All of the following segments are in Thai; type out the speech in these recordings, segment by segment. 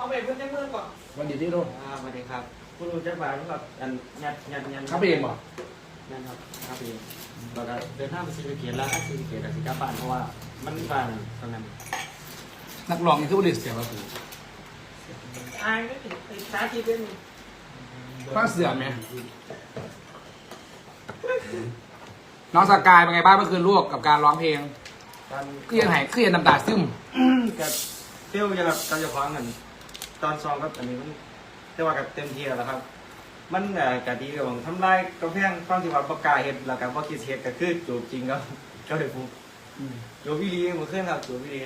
เอาไปเพื่อนแจ้งเมื่อก่อนวันดีที่รู้อ่าสวัสดีครับ คุณรู้จักบ้านครับอันยัดยัดยัดครับเองบ่นั่นครับครับเองเราก็เดินทางไปซีเกียรแล้วซีเกียรกับสิกาบ้านเพราะว่ามันบ้านตรงนั้นนักร้องนี่คือบริษัทเสียภาษีอายไม่ถึงติดสาธิตเป็นฟ้าเสือไหมน้องสกายเป็นไงบ้างเมื่อคืนลูกกับการร้องเพลงตอนเครียดหายเครียดน้ำตาซึมกับเที่ยวจะแบบเราจะฟังกัน ตอนซ้อมครับอันนี้มันเรียกว่ากับเต็มที่แล้วครับ มันเอ่อกะดีกับผมทำลายกระแพงความที่ว่าประกล้าศเห็ดแล้วกับว่าคิดเห็ดก็คือจูบจริงครับก็เลยพูดจูบวิลีมือขึ้นครับจูบวิลี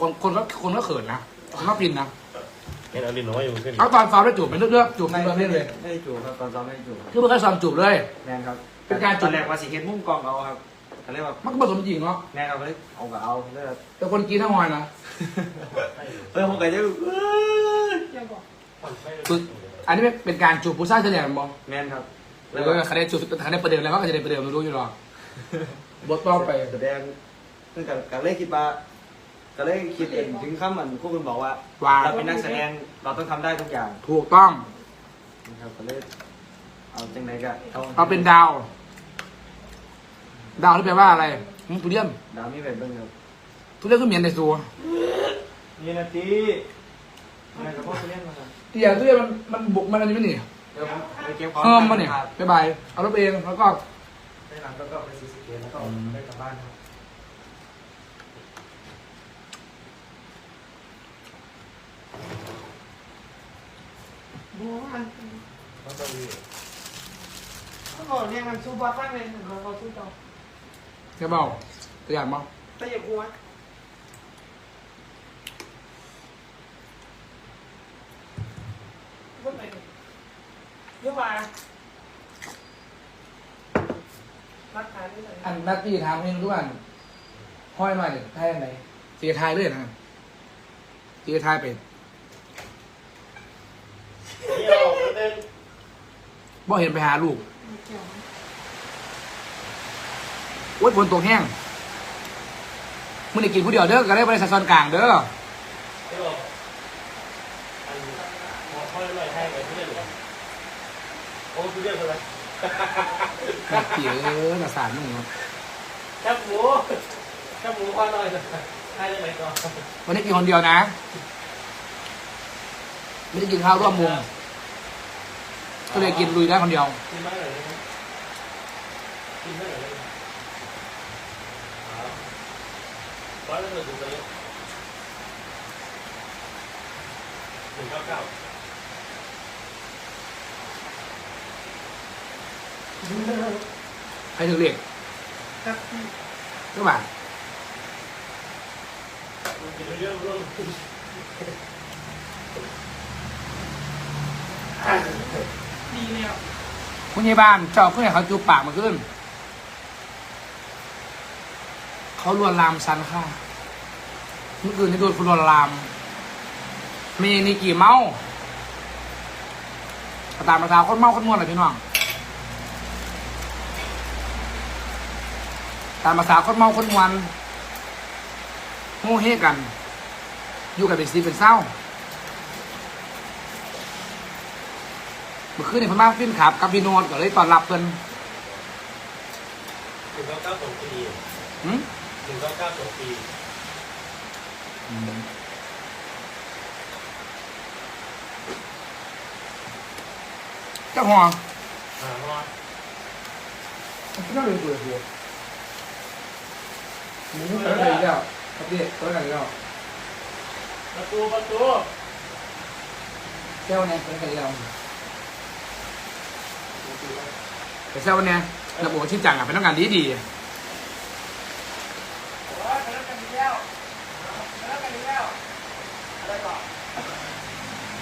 คนคนก็คนก็เขินนะคนก็ปินนะเห็นเอาลินน้อยอยู่ขึ้นเอาตอนซ้อมได้จูบเป็นเลือกๆจูบไม่เป็นเลือกๆเลยไม่ได้จูบครับตอนซ้อมไม่ได้จูบคือเมื่อกี้ซ้อมจูบเลยแน่นครับเป็นการจูบตอนแรกว่าสิเห็ดมุมกล้องเอาครับก็เลยว่ามันก็ผสมจริงเนาะแน่ครับก็เลยเอาก็เอาแล้วแต่คนกินทั้งวันนะเออผมก็จะเอ้ย ยังก่อนคืออันนี้เป็นการจูบผู้ชายเฉลี่ยกันบอกแม่นครับหรือว่าคะแนนจูบคะแนนประเดิมแล้วก็จะได้ประเดิมไม่รู้อยู่หรอกบทต่อไปแสดงซึ่งกับกับเลยคิดว่าก็เลยคิดเองถึงคำเหมือนคู่คุณบอกว่า ว่าเราเป็นนักแสดงเราต้องทำได้ทุกอย่าง ถูกต้องนะครับก็เลยเอาจังไหนก็เอาเป็นดาว ดาวที่แปลว่าอะไรหึทุเรียนดาวมีแบบเบิ้งครับทุเรียนก็เหมียนในตัวนี่นาทีอะ ไรกับพ่อเล่นมาครับเตี่ยทุเรียนมันมันบุกมันอะไรไม่หนีเดี๋ยวไปเก็บของเพิ่มมาเนี่ยบ๊ายบายเอารถเองแล้วก็ไปหลังก็ก็ไปซีซีเกมแล้วก็ไปกลับบ้านครับดูมันมันต้องมีเขาบอกเนี่ยมันซูบอสมากเลยเขาเขาซูจอแค่เบาตัวอย่างมั้งแต่อย่ากลัว ไปเยอะมารักฐานนี่เลยอันนักที่ถามเองทุกวันห้อยหน่อยเนี่ยไทยอันไหนเสียไทายเลยนะเสียไทายเป็นเที่ยวเต้นบ่เห็นไปหาลูกไม่เกี่ยวนะโอ้ยฝนตกแห้งมึงได้กินผู้เดียวเด้อก็ได้บริษัทซอนกลางเด้อ เที่ยวอัน หัวข้อหน่อยให้ไปที่นี่หรอโอ้ทุเรียนอะไรนักเตี๋ยเออน่าสารมึงเนาะแคบหมูแคบหมูข้อหน่อยให้ได้ไหมก่อนวันนี้กินคนเดียวนะ ไม่ได้กินข้าวร่วมวงก็เลยกินลุยได้คนเดียวกินไม่เลยนะกินไม่เลยร้อยละหนึ่งถึงตอนนี้หนึ่งเก้าเก้า ใครถึงเรียกครับก็บ่ากินเรื่องเรื่องดีแล้วคุณยายบ้านเจ้าเพื่อนเขาจูบปากมาขึ้น เขาลวนลามซันค่ะเมื่อคืนที่โดนคุณลวนลามมีนี่กี่เมาตามภาษาคนเมาคนม่วนเลยพี่น้อง ตามภาษาคนเมาคนมวนโง่เฮกัน อยู่กันเป็นซีเป็นเศร้าเมื่อคืนนี่เพนมาฟินขับกับพี่โนนก็เลยตอนรับเพิ่นหนึ่งเก้าเก้าสองปีหึหนึ่งเก้าเก้าสองปีเจ้าหัวอ่าว่าพี่น้องเลยตัวหัว หมูตัวไหนแล้วครับพี่ตัวไหนแล้วประตูประตูเซลเนี่ยตัวไหนแล้วแต่เซลเนี่ยระบบชิดจังอะเป็นต้องการดีดีโอ้ยไปแล้วกันอีกแล้วไปแล้วกันอีกแล้วอะไรก่อน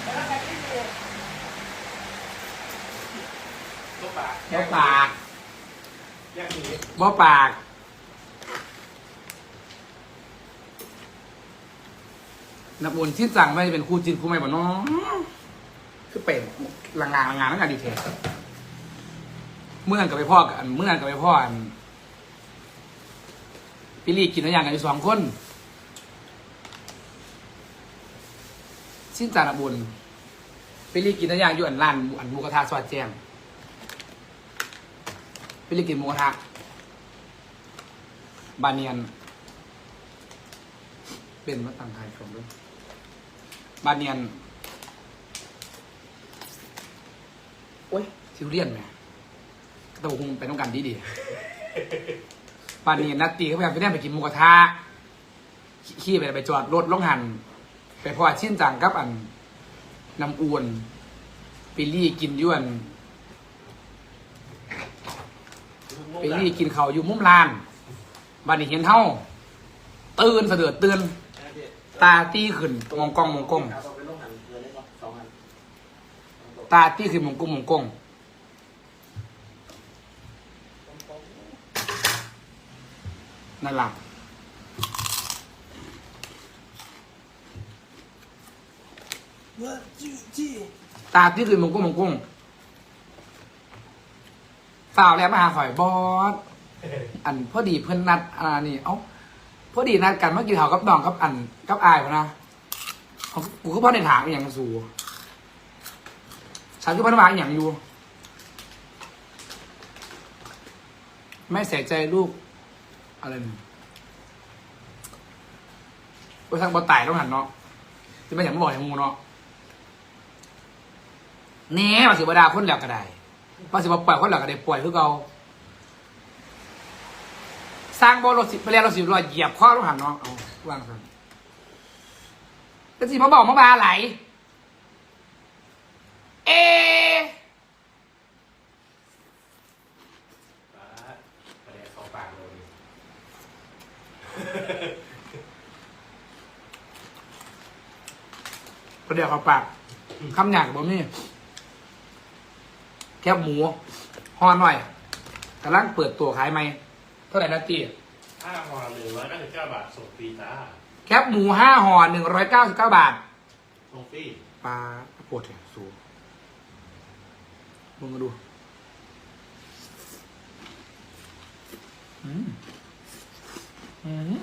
ไปแล้วกันอีกแล้วตัวปากๆบ่ปาก แยกห นีบ่ปากนักบุญที่สั่งไม่เป็นคู่จินคู่ไม่บ่น้องคือเป็นลังงานลังงานตั้งแต่ดีเทลเมื่อนกับไปพ่อกันเมื่อนกับไปพ่อกันพี่ลี่กินอะไรอย่างกันอยู่สองคนสิ้นจานบุญไปรีกินน้ำยางอยู่อันร้านอันมูกระทะสวัสดแจ้งไปรีกินมูกระทะบานเนียน เป็นมาตังไทยผมด้วย บานเนียนโอ้ยซิวเลียนไหมแต่ผมคงไปต้องการดีดีบานเนียนนัดตีเขาไปไปเนี่ยไปกินหมูกระทะขี่ไปไปจอดรถลงหัน ไปพอชิ้นจังกับอันน้ำอวนไปรี่กินยวนไปรี่กินเขาอยู่มุมลานบันนี้เห็นเท่าตื่นเสดือดตื่น ตาตี้ขึ้นมองกล้องมองกล้องตาตี้ขึ้นมองกล้องมองกล้องนั่นล่ะว่าจี้จี้ตาที่คือมงกุ้งมงกุ้งฝ่าวแล้วมาหาข่อยบอสอันพอดีเพื่อนนัดอ่านี่ เอ้า พอดีนัดกันเมื่อกี้เขากับน้องกับอันกับอายพนะเขากูก็พอในถามอย่างสูฉันก็พันาอย่างอยู่ไม่ใส่ใจลูก อะไรนี่ไปทางบอตายต้องหันเนาะจะไม่อยากมาบอกอย่างงูเนาะแหน่มาสิบดาคนแล้วก็ได้มาสิบปล่อยคนแล้วก็ได้ปล่อยคือเก่า สร้างบอลรถสิบไปแล้วรถสิบรอยเหยียบข้อรถหันเนาะเอาวางกันแต่สิมาบอกมาบาไหลเอประเดี๋ยวเขาปากเลยประเดี๋ยวเขาปากคำหยาบบ่มีแคบหมูห่อหน่อยกำลังเปิดตัวขายไหม เท่าไหร่นะตีห้าห่อหนึ่งร้อยเก้าสิบเก้าบาทส่งฟรีจ้าแคบหมูห้าห่อหนึ่งร้อยเก้าสิบเก้าบาทส่งฟรีปลาปวดแถวสูงมึงมาดูอืมอืม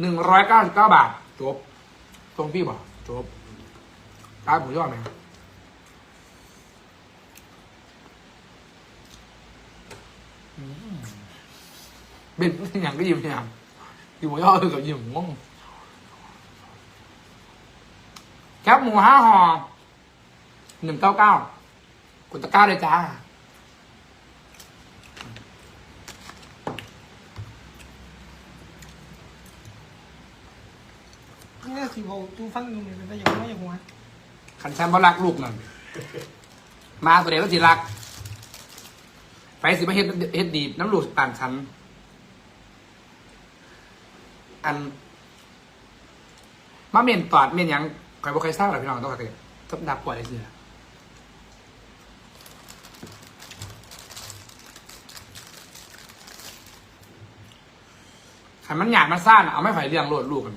หนึ่งร้อยเก้าสิบเก้าบาทจบ ตรงพี่บอกจบตายผมยอดไหมอืมเป็นอย่างก็ยิ้มอย่างอยู่หมูยอดคือกับยิ้มง่วงแคบหมูห้าห่อหนึ่งเก้าเก้ากดตะกร้าเลยจ้า นี่สิบอกตูฟังดูเนี่ยเป็นอย่างไรอย่างหัวขันแชมป์บ่รักลูกนั่นมาตัวเดียวก็สิรัก ไปสิมาเฮ็ดเฮ็ดดีน้ำลูกต่างชั้นอันมาเมนตอดเมนยังใครบ่เคยทราบหรอพี่น้องต้องเคยต้องดับปล่อยเลยสิขันมันหยาดมันซ่านเอาไม่ไผ่เลี้ยงโลดลูกกัน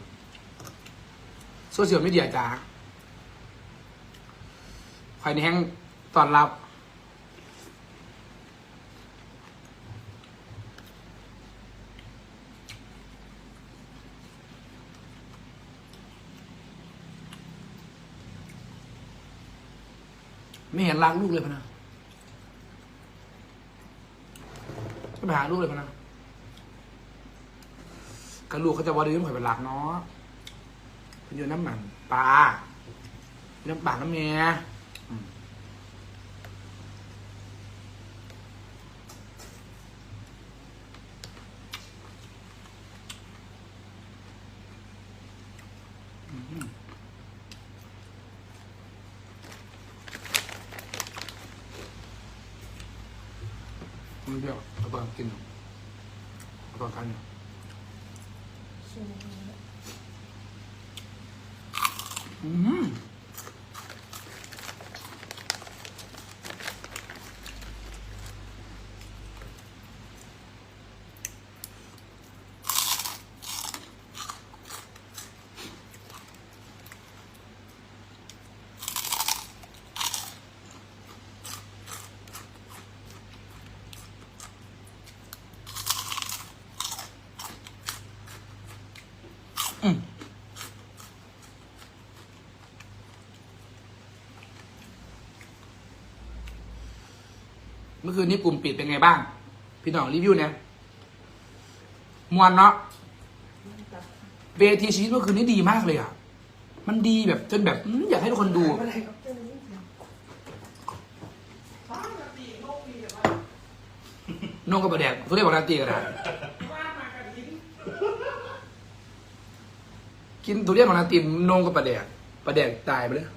โซเชียลมีเดียจ้าคอยในแห้งตอนรับ ไม่เห็นรักลูกเลยพะนะก็ไปหาลูกเลยพะนะกับลูกเขาจะว่าดื้อข่อยเป็นรักเนาะ เป็นอยู่น้ำหมันปลาน้ำปลาน้ำเมียมันเดียวเอาตอนกินเอาตอนทานเนี่ย เมื่อคืนนี้กลุ่มปิดเป็นไงบ้าง พี่น้องรีวิวเนี่ยมวนเนาะเวทีชีวิตเมื่อคืนนี้ดีมากเลยอะ มันดีแบบจนแบบอืมอยากให้ทุกคนดู น้องก็ประแดกทุเรียนบอกนาตีกันนะกินทุเรียนบอกนาตีน้องก็ประแดกประแดกตายไปเลย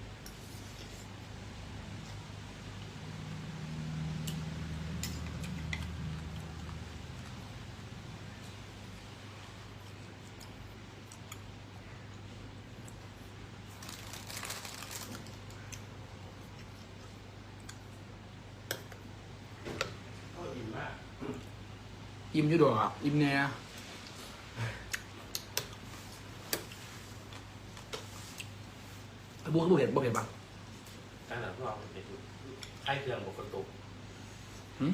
อิ่มอยู่ดอกอิ่มเนี่ยบัวเขาบอกเห็นบอกเห็นปะการหลังพวกเราเป็นไอ้เครื่องบกตุกหึ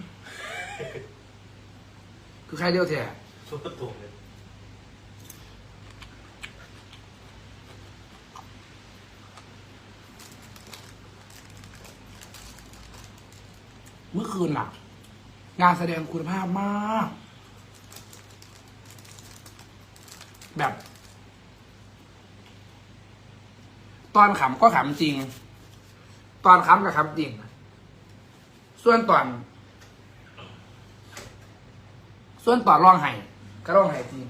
คือใครเดียวแท้ชุดตุกเลยเมื่อคืนน่ะงานแสดงคุณภาพมาก แบบ ตอนขำก็ขำจริง ตอนขำก็ขำจริง ส่วนตอน ส่วนตอนร้องไห้ก็ร้องไห้จริง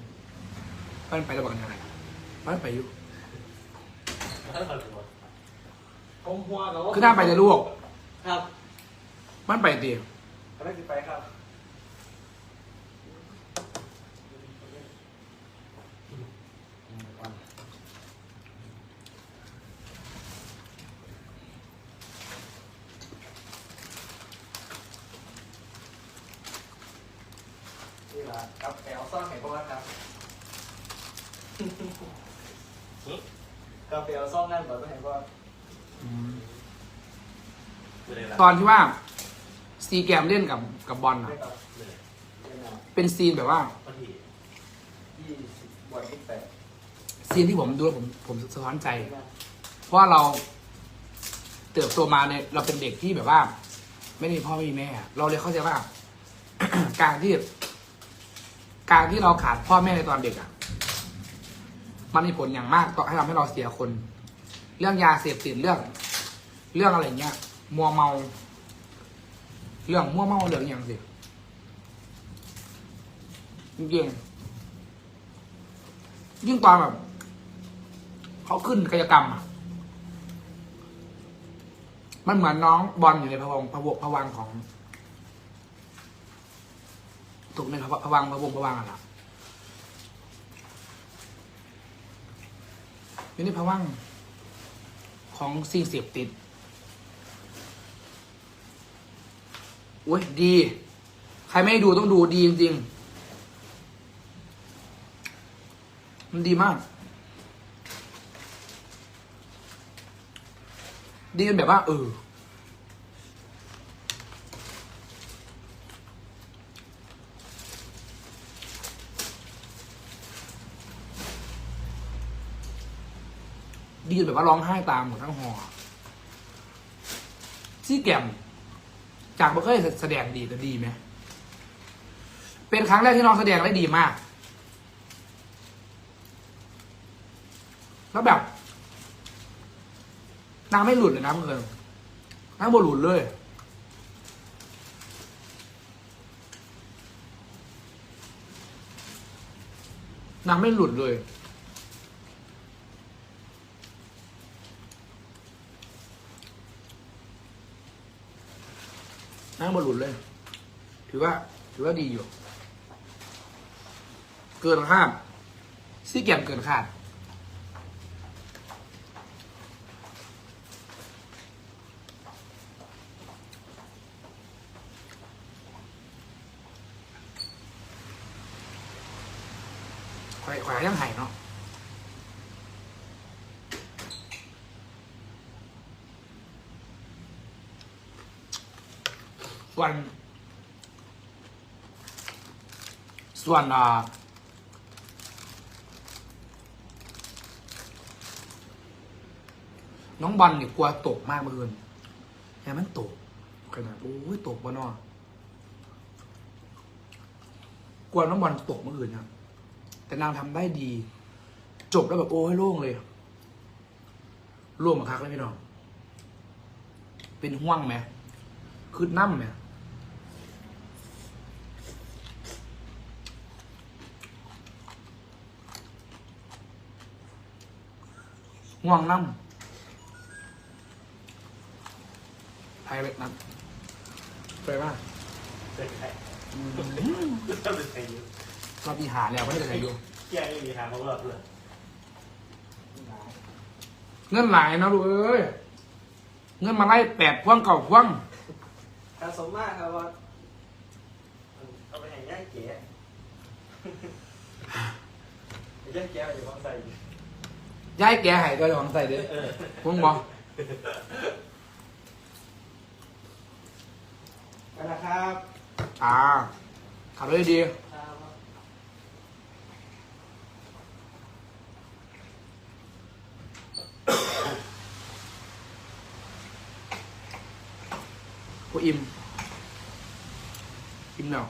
มันไประหว่างยังไงมันไปอยู่ถ้าเราถือว่าผมหัวกับคือหน้าไปเลยลูกครับ มันไปตีก็ได้สิไปครับ นี่ละครับแอลซ่อนไหนบ้างครับ กาแฟซ่อนนั่นแบบไม่เห็นว่าไม่ได้ละตอนที่ว่าซีแกมเล่นกับกับบอลไม่อะกับเลยเป็นอะเป็นซีนแบบว่า พอดียี่สิบวันที่แปดซีนที่ผมดูแล้วผมผมสะท้อนใจเพราะว่าเราเติบโตมาในเราเป็นเด็กที่แบบว่า ไม่มีพ่อไม่มีแม่ เราเลยเข้าใจว่า การที่ การที่เราขาดพ่อแม่ในตอนเด็กอะ มันมีผลอย่างมากต่อให้ทำให้เราเสียคน เรื่องยาเสพติดเรื่อง เรื่องอะไรเงี้ย มัวเมา เรื่องมัวเมาเรื่องอย่างสิยิ่งยิ่งตอนแบบเขาขึ้นกายกรรมอะมันเหมือนน้องบอลอยู่ในพะวงพะวงพะวังของ ถูกในพะพะวังพะวงพะวังอะนะ อยู่ในพะวังของสิ่งเสพติดโอ้ยดี ใครไม่ดูต้องดูดีจริงๆ มันดีมาก ดีจนแบบว่า เออ ดีจนแบบว่าร้องไห้ตามหมดทั้งหอซี่แกมจากบ่เคยแสดงดีแต่ดีไหมเป็นครั้งแรกที่น้องแสดงได้ดีมาก แล้วแบบนางไม่หลุดเลยนะเมื่อนนางบ่หลุดเลยนางไม่หลุดเลย นางบ่หลุดเลย ถือว่า ถือว่าดีอยู่ เกินคาดซี่แกมเกินคาด ขวายขวายยังไห่เนาะ ส่วน ส่วนอ่าน้องบอลเนี่ยกลัวตกมากเมื่อคืนแต่มันตกขนาดโอ้ยตกวะเนาะกลัวน้องบอลตกเมื่อคืนครับแต่นางทำได้ดี จบแล้วแบบโอ้ให้โล่งเลยร่วมมาคักเลยพี่น้อง เป็นห่วงไหมคือน้ำไหม ห่วงน้ำไทยเล็กน้ำไปป่ะเป็นใครอืมต้องเป็นใครอยู่เราปีหาแล้วไม่ได้ใครอยู่แย่ไม่มีทางเพราะว่าเพื่อนเงินหลายนะลูกเอ้ยเงินมาไล่แปดพ่วงเก่าพ่วงสะสมมากครับว่าเอาไปให้ย่าเก๋ย่าเก๋อยู่ข้างใส่ ย้ายแกใหายตัวของใส่เด้อเออพวงบอกไปนะครับอ่าขับรถดีกูอิ่มอิ่มแล้ว